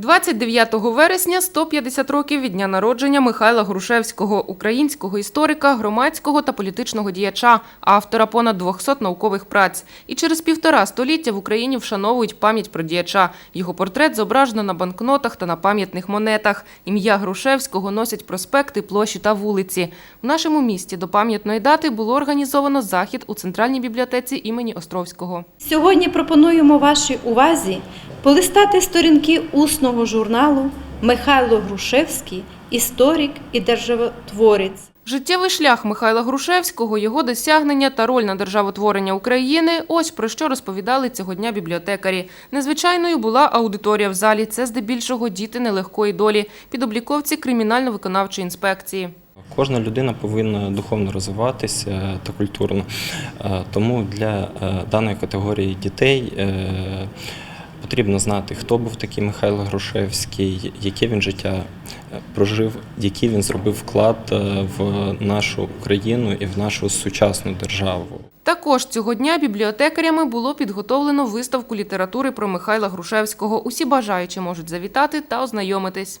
29 вересня 150 років від дня народження Михайла Грушевського, українського історика, громадського та політичного діяча, автора понад 200 наукових праць. І через півтора століття в Україні вшановують пам'ять про діяча. Його портрет зображено на банкнотах та на пам'ятних монетах. Ім'я Грушевського носять проспекти, площі та вулиці. В нашому місті до пам'ятної дати було організовано захід у центральній бібліотеці імені Островського. Сьогодні пропонуємо вашій увазі полистати сторінки усного журналу Михайло Грушевський, історик і державотворець. Життєвий шлях Михайла Грушевського, його досягнення та роль на державотворення України – ось про що розповідали цього дня бібліотекарі. Незвичайною була аудиторія в залі. Це здебільшого діти нелегкої долі, підобліковці кримінально-виконавчої інспекції. Кожна людина повинна духовно розвиватися та культурно. Е, Тому для е, даної категорії дітей е, потрібно знати, хто був такий Михайло Грушевський, яке він життя е, прожив, який він зробив вклад е, в нашу Україну і в нашу сучасну державу. Також цього дня бібліотекарями було підготовлено виставку літератури про Михайла Грушевського. Усі бажаючі можуть завітати та ознайомитись.